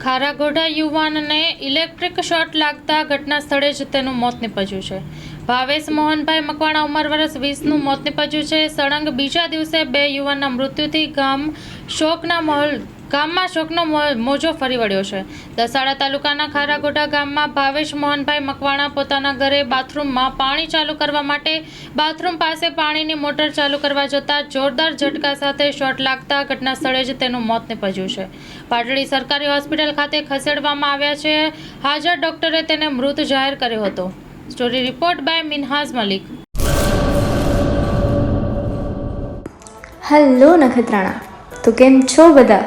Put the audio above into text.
ખારાગોઢા યુવાનને electric shot લાગતા ઘટના સ્થળે જ તેનું મોત નીપજ્યું છે. ભાવેશ મોહનભાઈ મકવાણા ઉંમર વર્ષ વીસનું મોત નીપજ્યું છે. સળંગ બીજા દિવસે બે યુવાનના મૃત્યુથી ગામ શોકના માહોલ ગામમાં શોકનો મોજો ફરી વળ્યો છે. દસાડા તાલુકાના ખારાગોડા ગામમાં ભાવેશ મોહનભાઈ મકવાણા પોતાના ઘરે બાથરૂમમાં પાણી ચાલુ કરવા માટે બાથરૂમ પાસે પાણીની મોટર ચાલુ કરવા જતાં જોરદાર ઝટકા સાથે શોર્ટ લાગતા ઘટના સ્થળે જ તેનું મોત નીપજ્યું છે. પાટડી સરકારી હોસ્પિટલ ખાતે ખસેડવામાં આવ્યા છે. હાજર ડોક્ટરે તેને મૃત જાહેર કર્યો હતો. Story report by Minhaz Malik. Hello Nakhatrana, તો કેમ છો બધા?